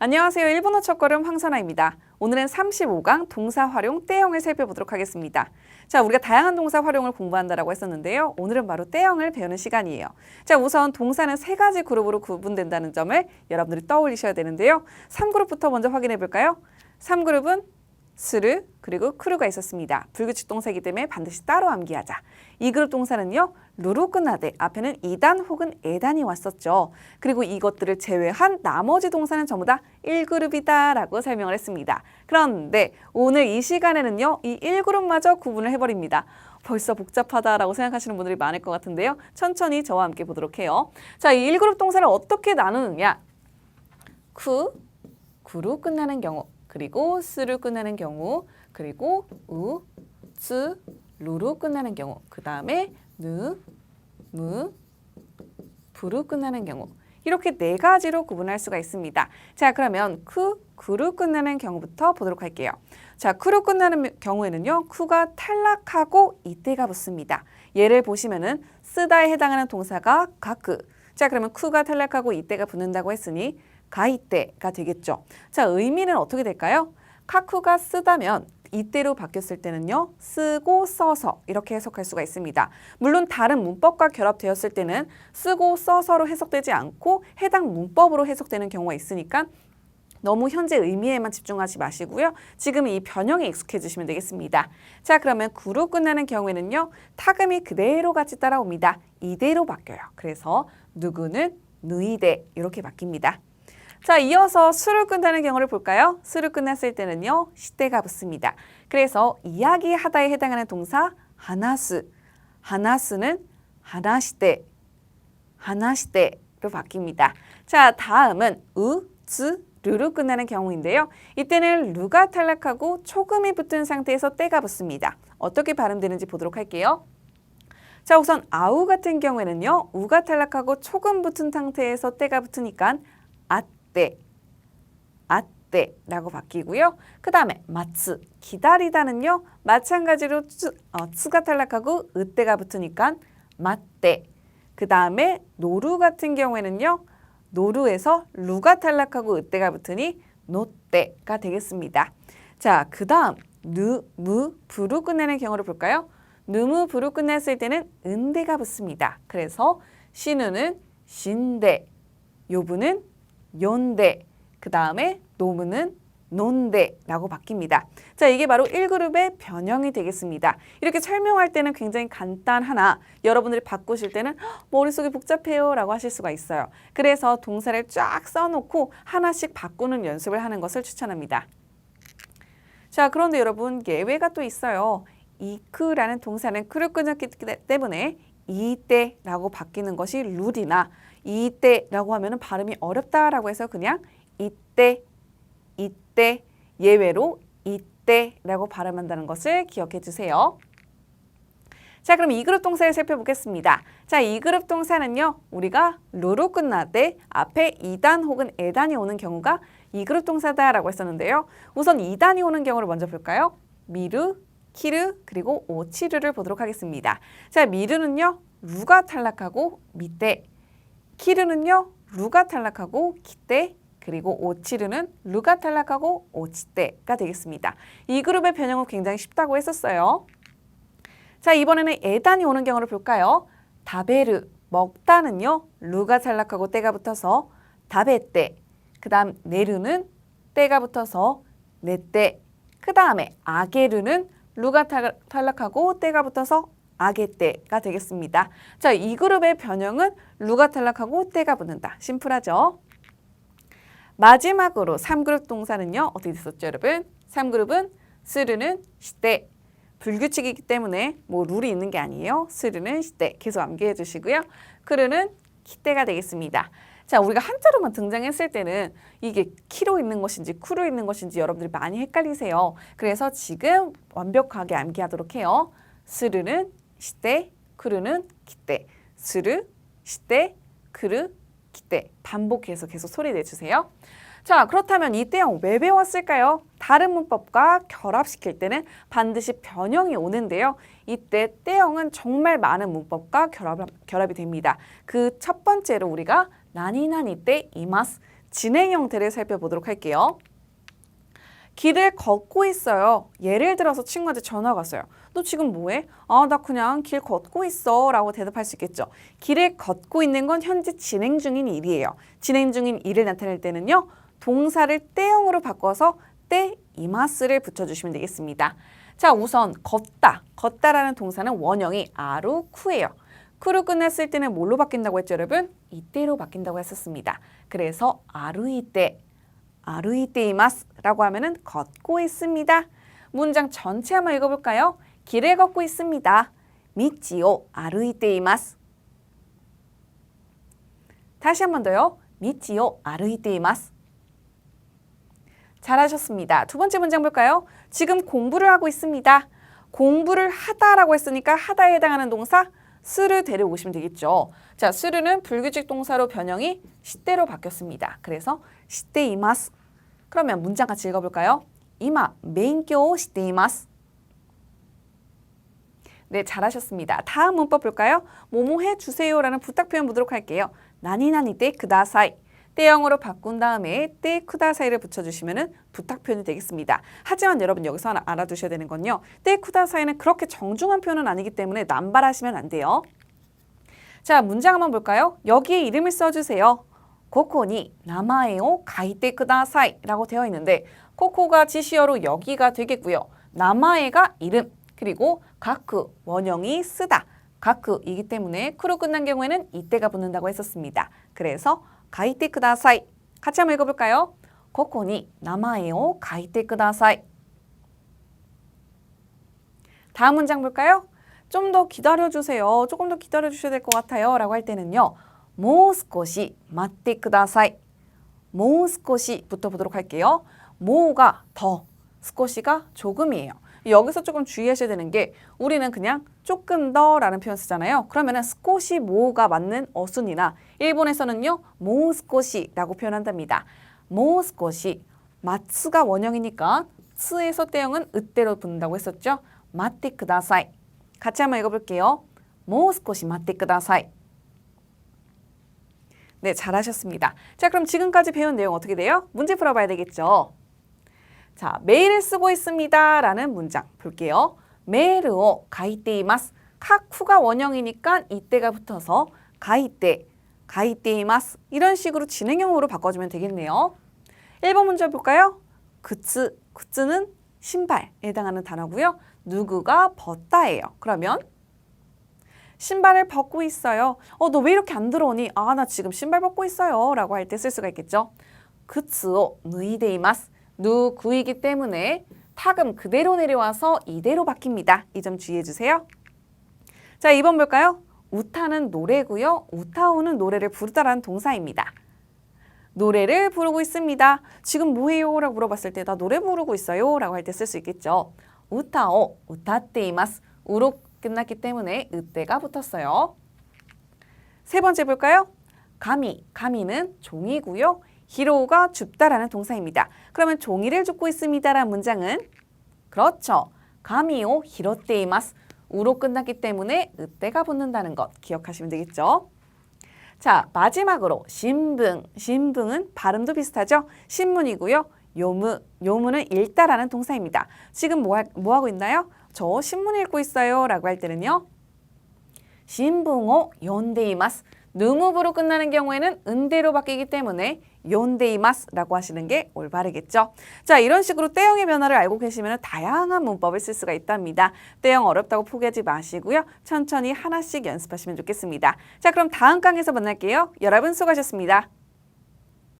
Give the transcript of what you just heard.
안녕하세요. 일본어 첫걸음 황선아입니다. 오늘은 35강 동사 활용 때형을 살펴보도록 하겠습니다. 자, 우리가 다양한 동사 활용을 공부한다라고 했었는데요. 오늘은 바로 때형을 배우는 시간이에요. 자, 우선 동사는 세 가지 그룹으로 구분된다는 점을 여러분들이 떠올리셔야 되는데요. 3그룹부터 먼저 확인해 볼까요? 3그룹은 스르 그리고 크루가 있었습니다. 불규칙 동사이기 때문에 반드시 따로 암기하자. 이 그룹 동사는요. 루로 끝나되 앞에는 이단 혹은 에단이 왔었죠. 그리고 이것들을 제외한 나머지 동사는 전부 다 1그룹이다 라고 설명을 했습니다. 그런데 오늘 이 시간에는요. 이 1그룹마저 구분을 해버립니다. 벌써 복잡하다라고 생각하시는 분들이 많을 것 같은데요. 천천히 저와 함께 보도록 해요. 자, 이 1그룹 동사를 어떻게 나누느냐. 쿠, 구로 끝나는 경우 그리고 스로 끝나는 경우 그리고 우, 츠, 루로 끝나는 경우 그 다음에 누, 무, 부로 끝나는 경우 이렇게 네 가지로 구분할 수가 있습니다. 자 그러면 쿠, 구로 끝나는 경우부터 보도록 할게요. 자 쿠로 끝나는 경우에는요 쿠가 탈락하고 이때가 붙습니다. 예를 보시면은 쓰다에 해당하는 동사가 가크 자 그러면 쿠가 탈락하고 이때가 붙는다고 했으니 가이때가 되겠죠. 자, 의미는 어떻게 될까요? 카쿠가 쓰다면 이때로 바뀌었을 때는요. 쓰고 써서 이렇게 해석할 수가 있습니다. 물론 다른 문법과 결합되었을 때는 쓰고 써서로 해석되지 않고 해당 문법으로 해석되는 경우가 있으니까 너무 현재 의미에만 집중하지 마시고요. 지금 이 변형에 익숙해지시면 되겠습니다. 자, 그러면 구로 끝나는 경우에는요. 타금이 그대로 같이 따라옵니다. 이대로 바뀌어요. 그래서 누구는 누이대 이렇게 바뀝니다. 자, 이어서 수를 끝나는 경우를 볼까요? 수를 끝났을 때는요, 시대가 붙습니다. 그래서 이야기하다에 해당하는 동사 하나스, 하나스는 하나시대, 하나시대로 바뀝니다. 자, 다음은 우, 즈, 르로 끝나는 경우인데요. 이때는 루가 탈락하고 초금이 붙은 상태에서 때가 붙습니다. 어떻게 발음되는지 보도록 할게요. 자, 우선 아우 같은 경우에는요, 우가 탈락하고 초금 붙은 상태에서 때가 붙으니까 아 때, 아때라고 바뀌고요. 그 다음에 마츠, 기다리다는요. 마찬가지로 츠, 어, 츠가 탈락하고 으때가 붙으니까 맞때. 그 다음에 노루 같은 경우에는요. 노루에서 루가 탈락하고 으때가 붙으니 노때가 되겠습니다. 자, 그 다음 누, 무, 부로 끝내는 경우를 볼까요? 누무, 부로 끝냈을 때는 은대가 붙습니다. 그래서 신우는 신대, 요부는 연대, 그 다음에 노무는 논대라고 바뀝니다. 자, 이게 바로 1그룹의 변형이 되겠습니다. 이렇게 설명할 때는 굉장히 간단하나 여러분들이 바꾸실 때는 "헉, 머릿속이 복잡해요 라고 하실 수가 있어요. 그래서 동사를 쫙 써놓고 하나씩 바꾸는 연습을 하는 것을 추천합니다. 자, 그런데 여러분 예외가 또 있어요. 이크라는 동사는 크를 끊었기 때문에 이때라고 바뀌는 것이 룰이나 이때라고 하면은 발음이 어렵다라고 해서 그냥 이때, 이때 예외로 이때라고 발음한다는 것을 기억해 주세요. 자, 그럼 이 그룹 동사를 살펴보겠습니다. 자, 이 그룹 동사는요, 우리가 루로 끝나되 앞에 이단 혹은 에단이 오는 경우가 이 그룹 동사다라고 했었는데요. 우선 이단이 오는 경우를 먼저 볼까요? 미루, 키르, 그리고 오치르를 보도록 하겠습니다. 자, 미르는요, 루가 탈락하고 밑대, 키르는요, 루가 탈락하고 기대, 그리고 오치르는 루가 탈락하고 오치대가 되겠습니다. 이 그룹의 변형은 굉장히 쉽다고 했었어요. 자, 이번에는 에단이 오는 경우를 볼까요? 다베르, 먹다는요, 루가 탈락하고 때가 붙어서 다베때, 그 다음 네르는 때가 붙어서 네때, 그 다음에 아게르는 루가 탈- 탈락하고 때가 붙어서 아게때가 되겠습니다. 자, 이 그룹의 변형은 루가 탈락하고 때가 붙는다. 심플하죠? 마지막으로 3그룹 동사는요. 어떻게 됐었죠, 여러분? 3그룹은 스르는 시대, 불규칙이기 때문에 뭐 룰이 있는 게 아니에요. 스르는 시대 계속 암기해 주시고요. 크르는 키대가 되겠습니다. 자, 우리가 한자로만 등장했을 때는 이게 키로 있는 것인지 쿠로 있는 것인지 여러분들이 많이 헷갈리세요. 그래서 지금 완벽하게 암기하도록 해요. 스르는 시대, 크르는 키대. 스르, 시대, 크르, 기대. 반복해서 계속 소리 내주세요. 자, 그렇다면 이 때형 왜 배웠을까요? 다른 문법과 결합시킬 때는 반드시 변형이 오는데요. 이때 때형은 정말 많은 문법과 결합, 결합이 됩니다. 그 첫 번째로 우리가 나니나니 때 이마스 진행 형태를 살펴보도록 할게요. 길을 걷고 있어요. 예를 들어서 친구한테 전화가 왔어요. 너 지금 뭐해? 아, 나 그냥 길 걷고 있어. 라고 대답할 수 있겠죠. 길을 걷고 있는 건 현재 진행 중인 일이에요. 진행 중인 일을 나타낼 때는요. 동사를 때형으로 바꿔서 때 이마스를 붙여주시면 되겠습니다. 자, 우선 걷다. 걷다라는 동사는 원형이 아루 쿠예요. 쿠로 끝났을 때는 뭘로 바뀐다고 했죠, 여러분? 이때로 바뀐다고 했었습니다. 그래서 아루이때, 아루이때이마스라고 하면은 걷고 있습니다. 문장 전체 한번 읽어볼까요? 길을 걷고 있습니다. 미치오 아루이때이마스. 다시 한 번 더요. 미치오 아루이때이마스. 잘하셨습니다. 두 번째 문장 볼까요? 지금 공부를 하고 있습니다. 공부를 하다라고 했으니까 하다에 해당하는 동사 스를 데려오시면 되겠죠. 자, 스르는 불규칙 동사로 변형이 시대로 바뀌었습니다. 그래서 시대 이마스. 그러면 문장 같이 읽어볼까요? 이마 멘교 시대 이마스. 네, 잘하셨습니다. 다음 문법 볼까요? 뭐뭐 해주세요라는 부탁 표현 보도록 할게요. 나니나니 때 그다사이. 때형으로 바꾼 다음에 때 쿠다사이를 붙여주시면 부탁 표현이 되겠습니다. 하지만 여러분 여기서 하나 알아두셔야 되는 건요. 때 쿠다사이는 그렇게 정중한 표현은 아니기 때문에 남발하시면 안 돼요. 자, 문장 한번 볼까요? 여기에 이름을 써주세요. 코코니 나마에오 가이테 쿠다사이 라고 되어 있는데 코코가 지시어로 여기가 되겠고요. 나마에가 이름 그리고 가크 원형이 쓰다 가크이기 때문에 크로 끝난 경우에는 이때가 붙는다고 했었습니다. 그래서 가이테 쿠다사이 같이 한번 읽어볼까요? 코코니 나마에오 가이테 쿠다사이 다음 문장 볼까요? 좀 더 기다려주세요. 조금 더 기다려주셔야 될 것 같아요. 라고 할 때는요. 모스코시 마테 쿠다사이 모스코시부터 보도록 할게요. 모가 더, 스코시가 조금이에요. 여기서 조금 주의하셔야 되는 게 우리는 그냥 조금 더 라는 표현 쓰잖아요. 그러면은 스코시 모가 맞는 어순이나 일본에서는요 모스코시라고 표현한답니다. 모스코시 마츠가 원형이니까 스에서 때형은 으때로 붙는다고 했었죠. 마테 쿠다사이 같이 한번 읽어볼게요. 모스코시 마테 쿠다사이 네, 잘하셨습니다. 자, 그럼 지금까지 배운 내용 어떻게 돼요? 문제 풀어봐야 되겠죠. 자, 메일을 쓰고 있습니다. 라는 문장 볼게요. 메일을 가이테이마스. 카쿠가 원형이니까 이때가 붙어서 가이테, 가이테이마스. 이런 식으로 진행형으로 바꿔주면 되겠네요. 1번 문제 볼까요? 그츠, 그츠는 신발에 해당하는 단어고요. 누구가 벗다예요. 그러면 신발을 벗고 있어요. 어, 너 왜 이렇게 안 들어오니? 아, 나 지금 신발 벗고 있어요. 라고 할 때 쓸 수가 있겠죠. 그츠오 누이데이마스. 누구이기 때문에 타금 그대로 내려와서 이대로 바뀝니다. 이 점 주의해 주세요. 자, 2번 볼까요? 우타는 노래고요. 우타오는 노래를 부르다라는 동사입니다. 노래를 부르고 있습니다. 지금 뭐해요? 라고 물어봤을 때 나 노래 부르고 있어요. 라고 할 때 쓸 수 있겠죠. 우타오, 우타테이마스. 우로 끝났기 때문에 으때가 붙었어요. 세 번째 볼까요? 가미, 가미는 종이고요. 히로가 줍다라는 동사입니다. 그러면 종이를 줍고 있습니다라는 문장은 그렇죠. 가미오 히로테이마스. 우로 끝났기 때문에 으때가 붙는다는 것 기억하시면 되겠죠. 자, 마지막으로 신붕. 신붕은 발음도 비슷하죠? 신문이고요. 요무, 요무는 읽다라는 동사입니다. 지금 뭐, 하, 뭐 하고 있나요? 저 신문 읽고 있어요. 라고 할 때는요. 신붕오 연데이마스. 누무부로 끝나는 경우에는 은대로 바뀌기 때문에 연데이마스라고 하시는 게 올바르겠죠. 자, 이런 식으로 때형의 변화를 알고 계시면 다양한 문법을 쓸 수가 있답니다. 때형 어렵다고 포기하지 마시고요. 천천히 하나씩 연습하시면 좋겠습니다. 자, 그럼 다음 강에서 만날게요. 여러분 수고하셨습니다.